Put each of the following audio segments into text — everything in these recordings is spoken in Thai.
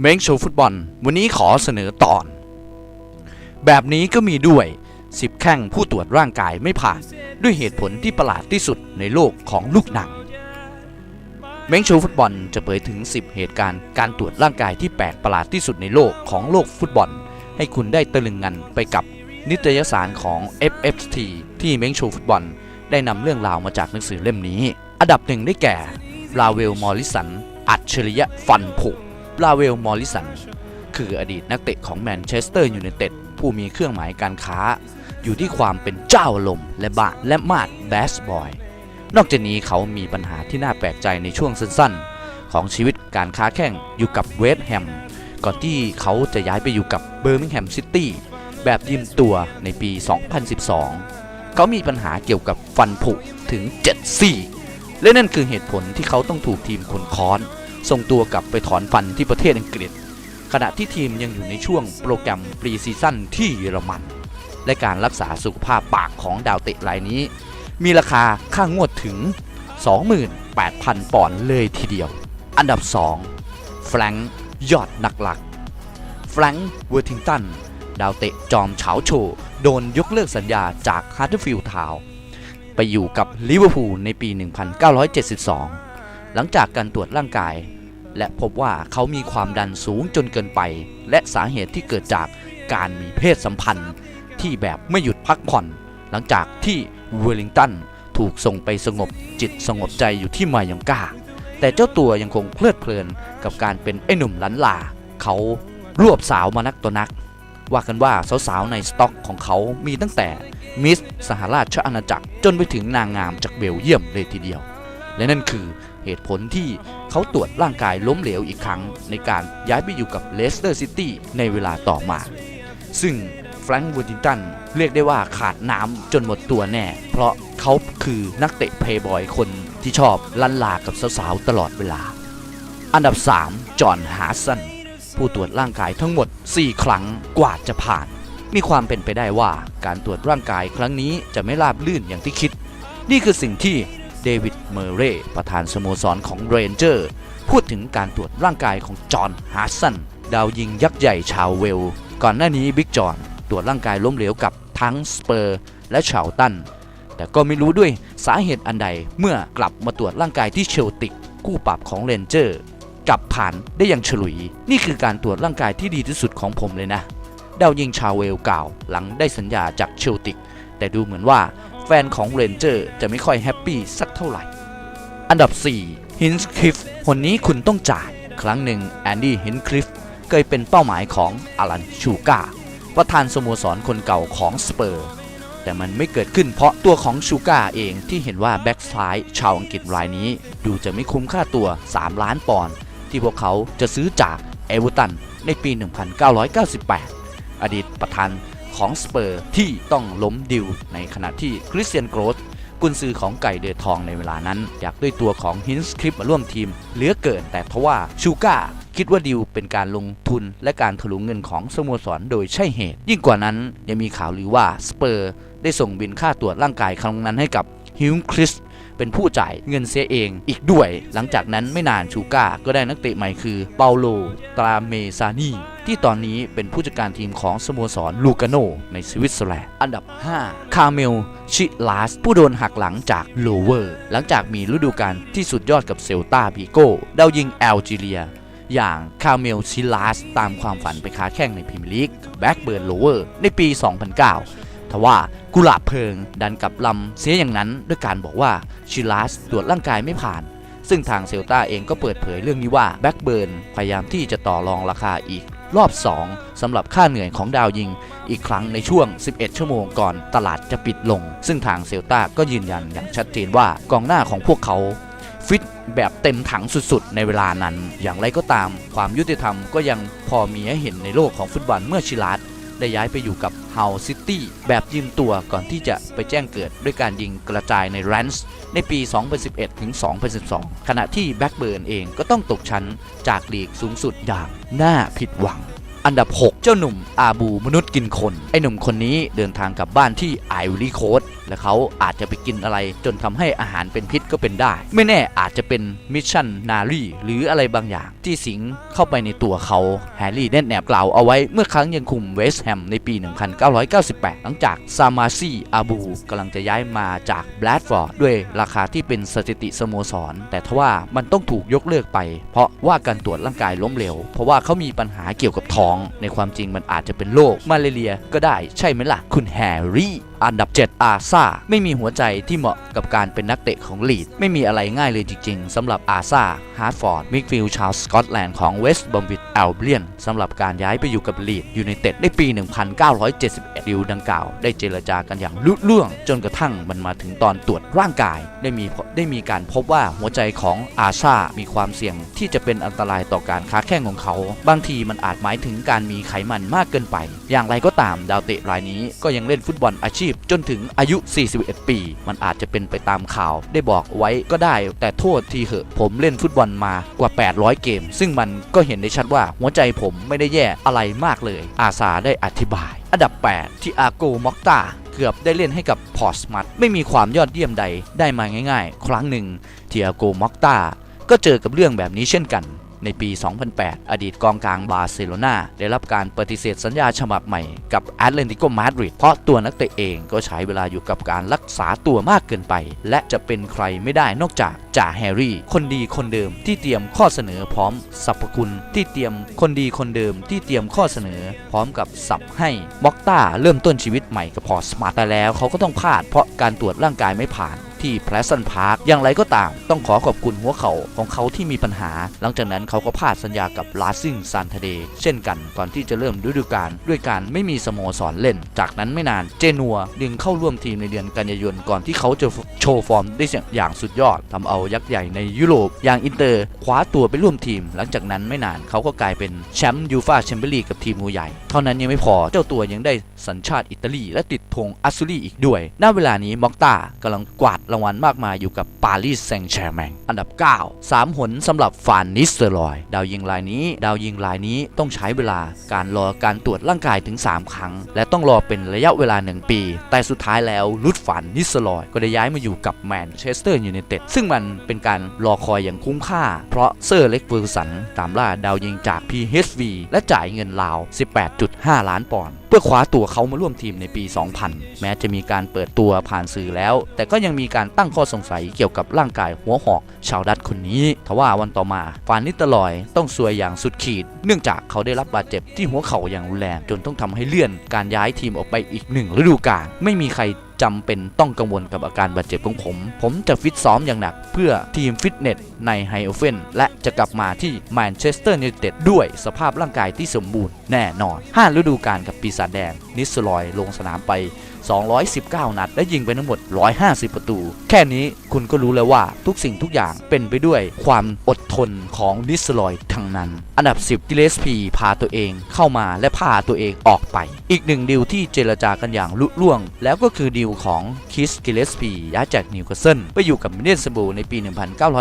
เม้งโชว์ฟุตบอล วันนี้ขอเสนอตอน แบบนี้ก็มีด้วย10แข้งผู้ตรวจร่างกายไม่ผ่าน ด้วยเหตุผลที่ประหลาดที่สุดในโลกของลูกหนัง เม้งโชว์ฟุตบอลจะเผยถึง 10 เหตุการณ์การตรวจร่างกายที่แปลกประหลาดที่สุดในโลกของโลกฟุตบอล ให้คุณได้ตะลึงงันไปกับนิตยสารของ FFT ที่เม้งโชว์ฟุตบอล ได้นำเรื่องราวมาจากหนังสือเล่มนี้ อันดับหนึ่งได้แก่ลาเวลมอริสัน อัจฉริยะฟันผุ ลาเวล มอริสัน คืออดีตนักเตะของแมนเชสเตอร์ยูไนเต็ดผู้มีเครื่องหมายการค้า อยู่ที่ความเป็นเจ้าลมณ์และบาและมาดแบสบอย นอกจากนี้เขามีปัญหาที่น่าแปลกใจในช่วงสั้นๆ ของชีวิตการค้าแข่งอยู่กับเวสต์แฮม ก่อนที่เขาจะย้ายไปอยู่กับเบอร์มิงแฮมซิตี้แบบยืมตัวในปี 2012 เขามีปัญหาเกี่ยวกับฟันผุถึง 7 ซี่ และนั่นคือเหตุผลที่เขาต้องถูกทีมคนค้อน ส่งตัวกลับไปถอนฟันที่ประเทศอังกฤษ ขณะที่ทีมยังอยู่ในช่วงโปรแกรมปรีซีซั่นที่เยอรมัน และการรักษาสุขภาพปากของดาวเตะรายนี้ มีราคาค่างวดถึง 28,000 ปอนด์เลยทีเดียว อันดับ 2 แฟรงค์ยอดนักหลัก แฟรงค์เวอร์ทิงตัน ดาวเตะจอมเฉาโชว์โดนยกเลิกสัญญาจากฮาร์ดฟิลด์ทาวไปอยู่กับลิเวอร์พูลในปี 1972 หลังจากการตรวจร่างกาย และพบว่าเขามีความดันสูงจนเกินไป และสาเหตุที่เกิดจากการมีเพศสัมพันธ์ ที่แบบไม่หยุดพักผ่อน หลังจากที่เวลลิงตันถูกส่งไปสงบจิตสงบใจอยู่ที่มายองกา แต่เจ้าตัวยังคงเพลิดเพลินกับการเป็นไอ้หนุ่มลันลา เขารวบสาวมานักตัวนัก ว่ากันว่าสาวๆในสต็อกของเขามีตั้งแต่มิสสหราชอาณาจักรจนไปถึงนางงามจากเบลเยียมเลยทีเดียว และนั่นคือเหตุผลที่เขาตรวจร่างกายล้มเหลวอีกครั้ง ในการย้ายไปอยู่กับเลสเตอร์ซิตี้ในเวลาต่อมา ซึ่งแฟรงค์วูดินตันเรียกได้ว่าขาดน้ำจนหมดตัวแน่ เพราะเขาคือนักเตะเพย์บอยคนที่ชอบลันลากับสาวๆตลอดเวลา อันดับ 3 จอห์นฮาร์สันผู้ตรวจร่างกายทั้งหมด 4 ครั้งกว่าจะผ่าน มีความเป็นไปได้ว่าการตรวจร่างกายครั้งนี้จะไม่ราบลื่นอย่างที่คิด นี่คือสิ่งที่ เดวิด เมเรย์ประธานสโมสรของเรนเจอร์ พูดถึงการตรวจร่างกายของจอห์นฮาร์สัน ดาวยิงยักษ์ใหญ่ชาวเวล ก่อนหน้านี้บิ๊กจอห์นตรวจร่างกายล้มเหลวกับทั้งสเปอร์ และชาวตัน แต่ก็ไม่รู้ด้วยสาเหตุอันใดเมื่อกลับมาตรวจร่างกายที่เชลติกคู่ปรับของเรนเจอร์กลับผ่านได้อย่างฉลุย นี่คือการตรวจร่างกายที่ดีที่สุดของผมเลยนะดาวยิงชาวเวลกล่าวหลังได้สัญญาจากเชลติก แต่ดูเหมือนว่า แฟนของเรนเจอร์จะไม่ค่อยแฮปปี้สักเท่าไหร่ อันดับ4ฮินส์คลิฟคนนี้คุณต้องจ่าย ครั้งหนึ่งแอนดี้ฮินคลิฟเคยเป็นเป้าหมายของอลันชูกาประธานสโมสรคนเก่าของสเปอร์ แต่มันไม่เกิดขึ้นเพราะตัวของชูกาเองที่เห็นว่าแบ็กซ้ายชาวอังกฤษรายนี้ ดูจะไม่คุ้มค่าตัว 3 ล้านปอนด์ที่พวกเขาจะซื้อจากเอเวอร์ตันในปี 1998 อดีตประธาน ของสเปอร์ที่ต้องล้มดิวในขณะที่คริสเตียนโกรสกุนซือของไก่เดือทองในเวลานั้น อยากด้วยตัวของฮินส์คลิปมาร่วมทีม เหลือเกินแต่ทว่าชูก้าคิดว่าดิวเป็นการลงทุนและการถลุงเงินของสโมสรโดยใช่เหตุ ยิ่งกว่านั้นยังมีข่าวลือว่าสเปอร์ได้ส่งบินค่าตรวจร่างกายครั้งนั้นให้กับฮิวคริสเป็นผู้จ่ายเงินเสียเองอีกด้วย หลังจากนั้นไม่นานชูก้าก็ได้นักเตะใหม่คือเปาโลตราเมซานี ที่ตอนนี้เป็นผู้จัดการทีมของสโมสรลูกาโนในสวิตเซอร์แลนด์อันดับ 5 คาเมลชิลาส ผู้โดนหักหลังจากโลเวอร์ หลังจากมีฤดูกาลที่สุดยอดกับเซลตาบีโก้ดาวยิงแอลจีเรีย อย่างคาเมลชิลาส ตามความฝันไปค้าแข่งในพรีเมียร์ลีกกับแบ็กเบิร์นโลเวอร์ในปี 2009ทว่ากุหลาบเพลิงดันกับลำเสียอย่างนั้นด้วยการบอกว่าชิลาสตรวจร่างกายไม่ผ่าน ซึ่งทางเซลตาเองก็เปิดเผยเรื่องนี้ว่าแบ็กเบิร์นพยายามที่จะต่อรองราคาอีก รอบ 2สำหรับค่าเหนื่อยของดาวยิง อีกครั้งในช่วง 11 ชั่วโมงก่อนตลาดจะปิดลง ซึ่งทางเซลตาก็ยืนยันอย่างชัดเจนว่ากองหน้าของพวกเขาฟิตแบบเต็มถังสุดๆ ในเวลานั้น อย่างไรก็ตาม ความยุติธรรมก็ยังพอมีให้เห็นในโลกของฟุตบอลเมื่อชิลาด ได้ย้ายไปอยู่กับเฮาซิตี้แบบยืมตัวก่อนที่จะไปแจ้งเกิดด้วยการยิงกระจายในแรนส์ในปี 2011 ถึง 2012 ขณะที่แบ็กเบิร์นเองก็ต้องตกชั้นจากลีกสูงสุดอย่างน่าผิดหวัง อันดับ 6 เจ้าหนุ่มอาบูมนุษย์กินคน ไอหนุ่มคนนี้เดินทางกลับบ้านที่ไอวอรี่โคสและเขาอาจจะไปกินอะไร จนทำให้อาหารเป็นพิษก็เป็นได้ ไม่แน่อาจจะเป็นมิชชั่นนารีหรืออะไรบางอย่าง ที่สิงเข้าไปในตัวเขาแฮร์รี่แน่แนบกล่าวเอาไว้เมื่อครั้งยังคุมเวสต์แฮมในปี 1998 หลังจากซามาซีอาบูกำลังจะย้ายมาจากแบลดฟอร์ดด้วยราคาที่เป็นสถิติสโมสร แต่ทว่ามันต้องถูกยกเลิกไป เพราะว่าการตรวจร่างกายล้มเหลวเพราะว่าเขามีปัญหาเกี่ยวกับท้อง ในความจริงมันอาจจะเป็นโรคมาเรียก็ได้ใช่ไหมล่ะคุณแฮร์รี่อันดับ 7 อาซาไม่มีหัวใจที่เหมาะกับการเป็นนักเตะของลีด ไม่มีอะไรง่ายเลยจริง ๆสำหรับอาซาฮาร์ดฟอร์ด มิกฟิลชาวสกอตแลนด์ของเวสต์บอมบิดแอลเบียนสำหรับการย้ายไปอยู่กับลีดยูไนเต็ดในปี 1971ดิวดังกล่าว ได้เจรจากันอย่างลุล่วง จนกระทั่งมันมาถึงตอนตรวจร่างกาย ได้มีได้มีการพบว่าหัวใจของอาซามีความเสี่ยงที่จะเป็นอันตรายต่อการค้าแข้งของเขา บางทีมันอาจหมายถึงการมีไขมันมากเกินไป อย่างไรก็ตามดาวเตะรายนี้ก็ยังเล่นฟุตบอลอาชีพจนถึงอายุ 41 ปี มันอาจจะเป็นไปตามข่าว ได้บอกไว้ก็ได้ แต่โทษทีเหอะผมเล่นฟุตบอลมากว่า 800 เกม ซึ่งมันก็เห็นได้ชัดว่าหัวใจผมไม่ได้แย่อะไรมากเลย อาซาได้อธิบาย อันดับ 8 ที่อาโกมอกตาเกือบได้เล่นให้กับพอร์สมัตไม่มีความยอดเยี่ยมใดได้มาง่าย ๆ ครั้งหนึ่งที่อาโกมอกตาก็เจอกับเรื่องแบบนี้เช่นกัน ในปี 2008 อดีตกองกลางบาร์เซโลนาได้รับการปฏิเสธสัญญาฉบับใหม่กับแอตเลติโกมาดริดเพราะตัวนักเตะเองก็ใช้เวลาอยู่กับการรักษาตัวมากเกินไป และจะเป็นใครไม่ได้นอกจากจ่าแฮร์รี่ คนดีคนเดิมที่เตรียมข้อเสนอพร้อมสรรพคุณที่เตรียมคนดีคนเดิมที่เตรียมข้อเสนอ พร้อมกับสับให้ม็อกต้าเริ่มต้นชีวิตใหม่กับพอสมาร์แต่แล้วเขาก็ต้องพลาดเพราะการตรวจร่างกายไม่ผ่าน ที่แพลสันพาร์คอย่างไรก็ตาม ต้องขอขอบคุณหัวเข่าของเขาที่มีปัญหา หลังจากนั้นเขาก็พลาดสัญญากับลาซิงซานเทเดเช่นกันก่อนที่จะเริ่มฤดูกาลด้วยการไม่มีสโมสรเล่น จากนั้นไม่นานเจนัวดึงเข้าร่วมทีมในเดือนกันยายนก่อนที่เขาจะโชว์ฟอร์มได้อย่างสุดยอดทำเอายักษ์ใหญ่ในยุโรปอย่างอินเตอร์คว้าตัวไปร่วมทีม หลังจากนั้นไม่นานเขาก็กลายเป็นแชมป์ยูฟาแชมเปี้ยนลีกกับทีมงูใหญ่ เท่านั้นยังไม่พอเจ้าตัวยังได้สัญชาติอิตาลี และติดธงอัสซูรีอีกด้วยณเวลานี้มอกตากำลังกวาดรางวัลมากมายอยู่กับปารีสแซงต์แชร์แมงอันดับ 9 3 หนสำหรับฟานนิสเตอร์อย ดาวยิงรายนี้ ดาวยิงรายนี้ต้องใช้เวลาการรอการตรวจร่างกายถึง 3 ครั้ง และต้องรอเป็นระยะเวลา 1 ปี แต่สุดท้ายแล้วลุดฝันนิสเตอร์อย ก็ได้ย้ายมาอยู่กับแมนเชสเตอร์ยูไนเต็ดซึ่งมันเป็นการรอคอยอย่างคุ้มค่า เพราะเซอร์เล็กเฟอร์สันตามล่าดาวยิงจาก PHV และจ่ายเงินราว 18.5 ล้านปอนด์เพื่อคว้าตัวเขามาร่วมทีมในปี 2000 แม้จะมีการเปิดตัวผ่านสื่อแล้ว แต่ก็ยังมีการตั้งข้อสงสัยเกี่ยวกับร่างกายหัวหอก ชาวดัตคนนี้ ทว่าวันต่อมาฟานนิตลอยต้องซวยอย่างสุดขีด เนื่องจากเขาได้รับบาดเจ็บที่หัวเข่าอย่างรุนแรงจนต้องทำให้เลื่อนการย้ายทีมออกไปอีกหนึ่งฤดูกาลไม่มีใคร จำเป็นต้องกังวลกับอาการบาดเจ็บของผม ผมจะฟิตซ้อมอย่างหนัก เพื่อทีมฟิตเนสในไฮโอเฟนและจะกลับมาที่แมนเชสเตอร์ยูไนเต็ดด้วยสภาพร่างกายที่สมบูรณ์แน่นอน 5 ฤดูกาลกับปีศาจแดงนิสลอยลงสนามไป 219 นัด และยิงไปทั้งหมด 150 ประตู แค่นี้คุณก็รู้แล้วว่าทุกสิ่งทุกอย่างเป็นไปด้วยความอดทนของนิสลอยทั้งนั้น อันดับ 10 กิเลสพีพาตัวเองเข้ามาและพาตัวเองออกไป อีกหนึ่งดีลที่เจรจากันอย่างลุล่วง แล้วก็คือดีลของคิสกิเลสพีย้ายจากนิวคาสเซิลไปอยู่กับมิเนสบูในปี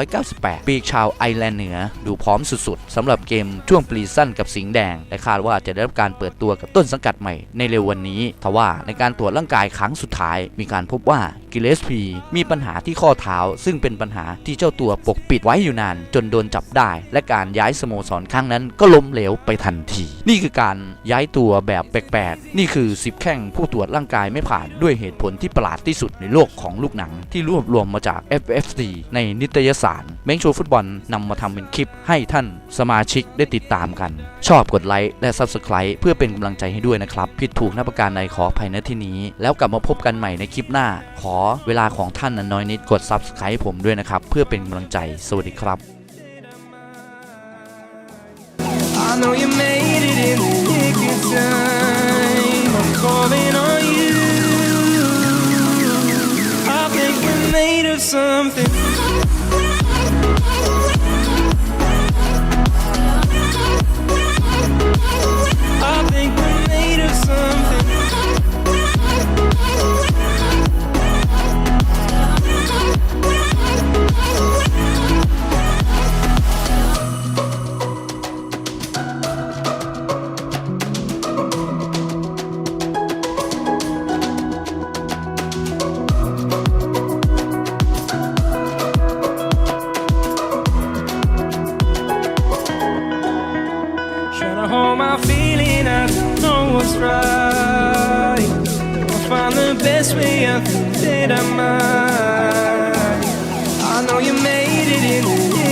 1998 ปีชาวไอร์แลนด์เหนือดูพร้อมสุดๆสำหรับเกมช่วงปรีสั้นกับสิงห์แดงและคาดว่าจะได้รับการเปิดตัวกับต้นสังกัดใหม่ในเร็ววันนี้ทว่าในการตรวจร่างกายครั้งสุดท้าย มีการพบว่า กิเลสพีมีปัญหาที่ข้อเท้า ซึ่งเป็นปัญหาที่เจ้าตัวปกปิดไว้อยู่นาน จนโดนจับได้ และการย้ายสโมสรครั้งนั้นก็ล้มเหลวไปทันที นี่คือการย้ายตัวแบบแปลกๆนี่คือ10แข้งผู้ตรวจร่างกายไม่ผ่านด้วยเหตุผลที่ประหลาดที่สุดในโลกของลูกหนัง ที่รวบรวมมาจาก FFC ในนิตยสารเมงโชว์ฟุตบอลนำมาทำเป็นคลิปให้ท่านสมาชิกได้ติดตามกัน ชอบกดไลค์และ Subscribe เพื่อเป็นกำลังใจให้ด้วยนะครับ ผิดถูกน้าประการใดขออภัยณที่นี้ แล้วกลับมาพบกันใหม่ในคลิปหน้าขอเวลาของท่านนั้นน้อยนิดกด Subscribe ให้ผมด้วยนะครับ เพื่อเป็นกำลังใจ สวัสดีครับ I know you made it in the nick of time. I'm calling on you. I think we're made of something. I think we're made of something. What's right. I'll find the best way out that I. I know you made it in the